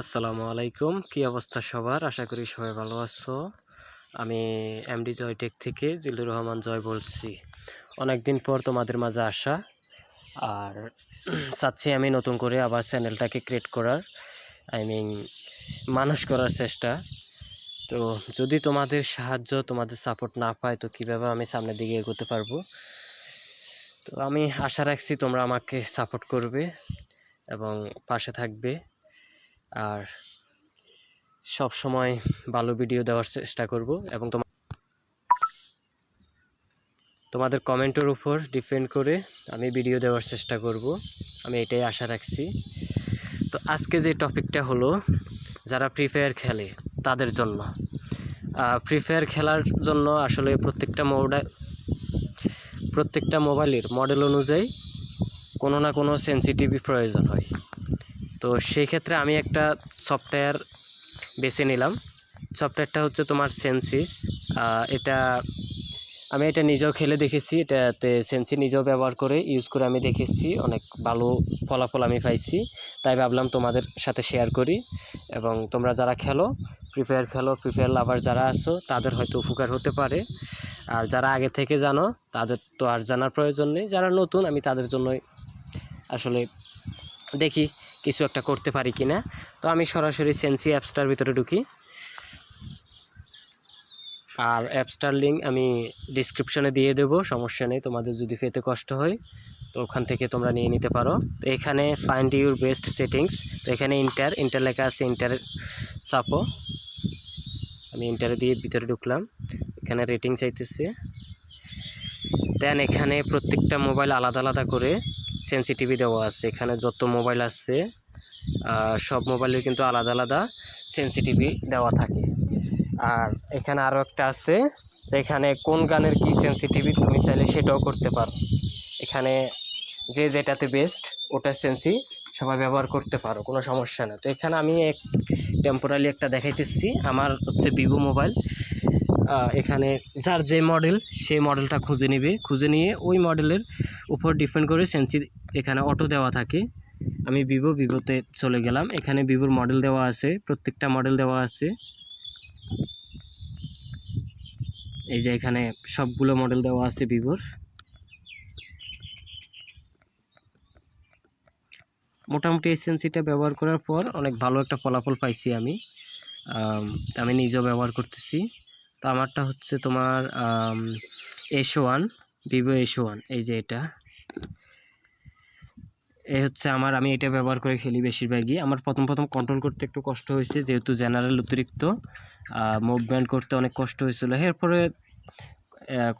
আসসালামু আলাইকুম। কি অবস্থা সবার? আশা করি সবাই ভালো আছো। আমি এমডি জয়টেক থেকে জিল্লুর রহমান জয় বলছি। অনেক দিন পর তোমাদের মাঝে আসা। আর চাচ্ছি আমি নতুন করে আবার চ্যানেলটাকে ক্রিয়েট করার। আই মিন মানুষ করার চেষ্টা। তো যদি তোমাদের সাহায্য, তোমাদের সাপোর্ট না পায়, তো কীভাবে আমি সামনের দিকে এগোতে পারব? তো আমি আশা রাখছি তোমরা আমাকে সাপোর্ট করবে এবং পাশে থাকবে। আর সব সময় ভালো ভিডিও দেওয়ার চেষ্টা করব এবং তোমা- তোমাদের কমেন্টের উপর ডিপেন্ড করে আমি ভিডিও দেওয়ার চেষ্টা করব। আমি এটাই আশা রাখছি। তো আজকে যে টপিকটা হলো, যারা ফ্রি ফায়ার খেলে, তাদের জন্য। ফ্রি ফায়ার খেলার জন্য আসলে প্রত্যেকটা মোবাইল প্রত্যেকটা মোবাইলের মডেল অনুযায়ী কোনো না কোনো সেন্সিটিভি প্রয়োজন হয়। তো সেই ক্ষেত্রে আমি একটা সফটওয়্যার বেছে নিলাম। সফটওয়্যারটা হচ্ছে তোমার সেন্সিস এটা আমি এটা নিজেও খেলে দেখেছি, এটাতে সেন্সি নিজেও ব্যবহার করে ইউজ করে আমি দেখেছি, অনেক ভালো ফলাফল আমি পাইছি। তাই ভাবলাম তোমাদের সাথে শেয়ার করি এবং তোমরা যারা খেলো প্রিপেয়ার খেলো প্রিপেয়ার লাভার যারা আছো, তাদের হয়তো উপকার হতে পারে। আর যারা আগে থেকে জানো, তাদের তো আর জানার প্রয়োজন নেই। যারা নতুন, আমি তাদের জন্যই আসলে দেখি। কিছু একটা করতে পারি কি না তো আমি সরাসরি সেন্সি অ্যাপসটার ভিতরে ঢুকি। আর অ্যাপসটার লিঙ্ক আমি ডিসক্রিপশনে দিয়ে দেবো, সমস্যা নেই, তোমাদের যদি পেতে কষ্ট হয়, তো ওখান থেকে তোমরা নিয়ে নিতে পারো। তো এখানে ফাইন্ড ইউর বেস্ট সেটিংস তো এখানে ইন্টার ইন্টার লেখা আছে ইন্টার সাপো। আমি ইন্টারে দিয়ে ভিতরে ঢুকলাম, এখানে রেটিং চাইতেছে দেন এখানে প্রত্যেকটা মোবাইল আলাদা আলাদা করে সেন্সিটিভি দেওয়া আছে। এখানে যত মোবাইল আছে সব মোবাইলের কিন্তু আলাদা আলাদা সেন্সিটিভি দেওয়া থাকে। আর এখানে আরও একটা আছে, এখানে কোন গানের কি সেন্সিটিভি তুমি চাইলে সেটাও করতে পারো। এখানে যে যেটাতে বেস্ট ওটা সেন্সি সবাই ব্যবহার করতে পারো, কোনো সমস্যা না তো এখানে আমি এক টেম্পোরালি একটা দেখাইতেছি। আমার হচ্ছে ভিভো মোবাইল এখানে যার যে মডেল সেই মডেলটা খুঁজে নেবে। খুঁজে নিয়ে ওই মডেলের উপর ডিপেন্ড করে সেন্সি এখানে অটো দেওয়া থাকে। আমি ভিভো ভিভোতে চলে গেলাম। এখানে ভিভোর মডেল দেওয়া আছে, প্রত্যেকটা মডেল দেওয়া আছে। এই যে এখানে সবগুলো মডেল দেওয়া আছে ভিভোর মোটামুটি এই সেন্সিটা ব্যবহার করার পর অনেক ভালো একটা ফলাফল পাইছি আমি আমি নিজেও ব্যবহার করতেছি। তো আমারটা হচ্ছে তোমার S one Vivo S one এই যে এটা। এই হচ্ছে আমার, আমি এটা ব্যবহার করে খেলি বেশিরভাগই। আমার প্রথম প্রথম কন্ট্রোল করতে একটু কষ্ট হয়েছে, যেহেতু জেনারেল অতিরিক্ত মুভমেন্ট করতে অনেক কষ্ট হয়েছিল। এরপরে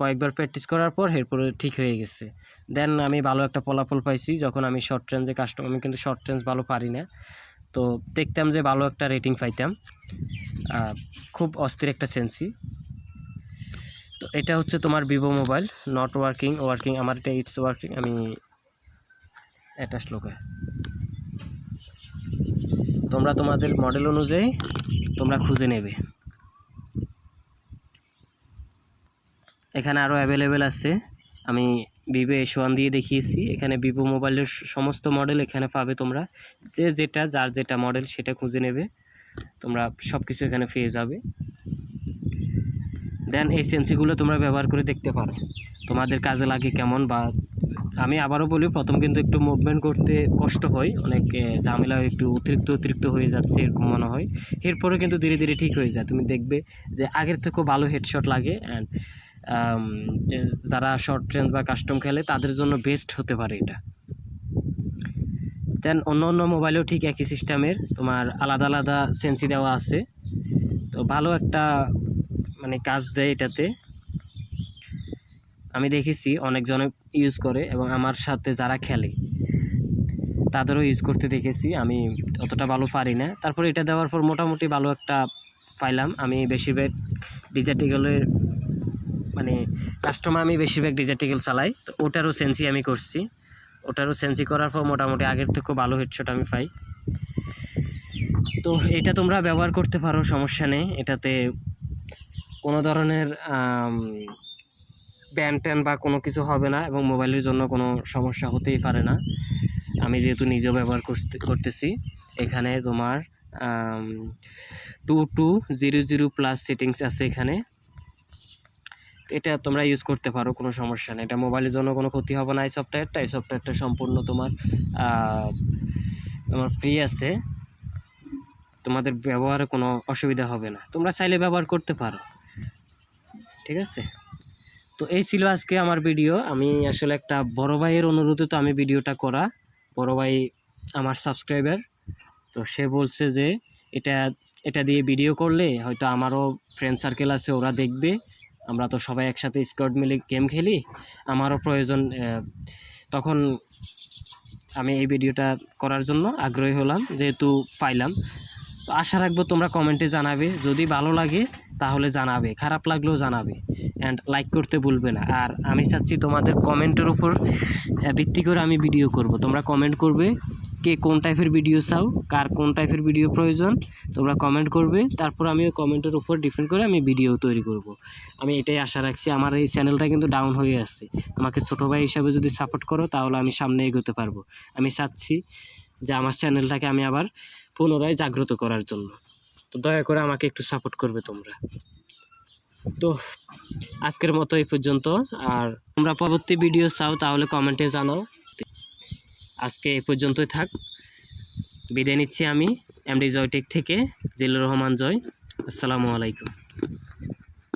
কয়েকবার প্র্যাকটিস করার পর এরপরে ঠিক হয়ে গেছে। দেন আমি ভালো একটা ফলাফল পাইছি, যখন আমি শর্ট রেঞ্জে কাস্টম আমি কিন্তু শর্ট রেঞ্জ ভালো পারি না। তো দেখতাম যে ভালো একটা রেটিং পাইতাম। খুব অস্থির একটা সেন্সি। তো এটা হচ্ছে তোমার Vivo mobile not working working আমার এটা ইটস ওয়ার্কিং আমি এটা শ্লোকে। তোমরা তোমাদের মডেল অনুযায়ী তোমরা খুঁজে নেবে। এখানে আরও অ্যাভেলেবেল আছে। আমি ভিভো এস ওয়ান দিয়ে দেখিয়েছি। এখানে ভিভো মোবাইলের সমস্ত মডেল এখানে পাবে তোমরা। যে যেটা, যার যেটা মডেল সেটা খুঁজে নেবে। তোমরা সব কিছু এখানে পেয়ে যাবে। দেন এই সেন্সিগুলো তোমরা ব্যবহার করে দেখতে পারো। তোমাদের কাজে লাগে কেমন বা আমি আবারও বলি, প্রথম কিন্তু একটু মুভমেন্ট করতে কষ্ট হয়। অনেক ঝামেলা একটু অতিরিক্ত অতিরিক্ত হয়ে যাচ্ছে এরকম মনে হয়। এরপরে কিন্তু ধীরে ধীরে ঠিক হয়ে যায়। তুমি দেখবে যে আগের থেকেও ভালো হেডশট লাগে অ্যান্ড যারা শর্ট রেঞ্জ বা কাস্টম খেলে তাদের জন্য বেস্ট হতে পারে এটা। দেন অন্য অন্য মোবাইলেও ঠিক একই সিস্টেমের, তোমার আলাদা আলাদা সেন্সি দেওয়া আছে। তো ভালো একটা মানে কাজ দেয় এটাতে। আমি দেখেছি অনেকজনে ইউজ করে এবং আমার সাথে যারা খেলে, তাদেরও ইউজ করতে দেখেছি। আমি অতটা ভালো পারি না। তারপর এটা দেওয়ার পর মোটামুটি ভালো একটা পাইলাম। আমি বেশিরভাগ ডিজার্টিকেলের মানে কাস্টমার আমি বেশিরভাগ ডিজার্টিকেল চালাই। তো ওটারও সেন্সি আমি করছি। ওটারও সেন্সি করার পর মোটামুটি আগের থেকেও ভালো হেডশট আমি পাই। তো এটা তোমরা ব্যবহার করতে পারো, সমস্যা নেই। এটাতে কোনো ধরনের ব্যান ট্যান বা কোনো কিছু হবে না এবং মোবাইলের জন্য কোনো সমস্যা হতেই পারে না। আমি যেহেতু নিজেও ব্যবহার করতে, করতেছি। এখানে তোমার two two zero zero plus settings আছে এখানে। এটা তোমরা ইউজ করতে পারো, কোনো সমস্যা নেই। এটা মোবাইলের জন্য কোনো ক্ষতি হবে না এই সফটওয়্যারটা এই সফটওয়্যারটা সম্পূর্ণ তোমার তোমার ফ্রি আছে। তোমাদের ব্যবহারে কোনো অসুবিধা হবে না। তোমরা চাইলে ব্যবহার করতে পারো। ঠিক আছে? তো এই ছিল আজকে আমার ভিডিও আমি আসলে একটা বড় ভাইয়ের অনুরোধে তো আমি ভিডিওটা করা। বড় ভাই আমার সাবস্ক্রাইবার তো সে বলছে যে, এটা এটা দিয়ে ভিডিও করলে হয়তো আমারও ফ্রেন্ড সার্কেল আছে, ওরা দেখবে। আমরা তো সবাই একসাথে স্কোয়াড মিলে গেম খেলি। আমারও প্রয়োজন তখন আমি এই ভিডিওটা করার জন্য আগ্রহী হলাম, যেহেতু পাইলাম। তো আশা রাখব তোমরা কমেন্টে জানাবে। যদি ভালো লাগে, তাহলে জানাবে। খারাপ লাগলেও জানাবে। অ্যান্ড লাইক করতে ভুলবে না। আর আমি চাচ্ছি তোমাদের কমেন্টের উপর ভিত্তি করে আমি ভিডিও করব। তোমরা কমেন্ট করবে। কে কোন টাইপের ভিডিও চাও, কার কোন টাইপের ভিডিও প্রয়োজন, তোমরা কমেন্ট করবে। তারপর আমি ওই কমেন্টের উপর ডিপেন্ড করে আমি ভিডিও তৈরি করব। আমি এটাই আশা রাখছি, আমার এই চ্যানেলটা কিন্তু ডাউন হয়ে আসছে। আমাকে ছোটো ভাই হিসাবে যদি সাপোর্ট করো, তাহলে আমি সামনে এগোতে পারব। আমি চাচ্ছি যে আমার চ্যানেলটাকে আমি আবার পুনরায় জাগ্রত করার জন্য। তো দয়া করে আমাকে একটু সাপোর্ট করবে তোমরা। তো আজকের মতো এই পর্যন্ত, আর তোমরা পরবর্তী ভিডিও চাও, তাহলে কমেন্টে জানাও। আজকে এ পর্যন্তই থাক। বিদায় নিচ্ছি আমি এমডি জয়টেক থেকে জিল্লুর রহমান জয়। আসসালামু আলাইকুম।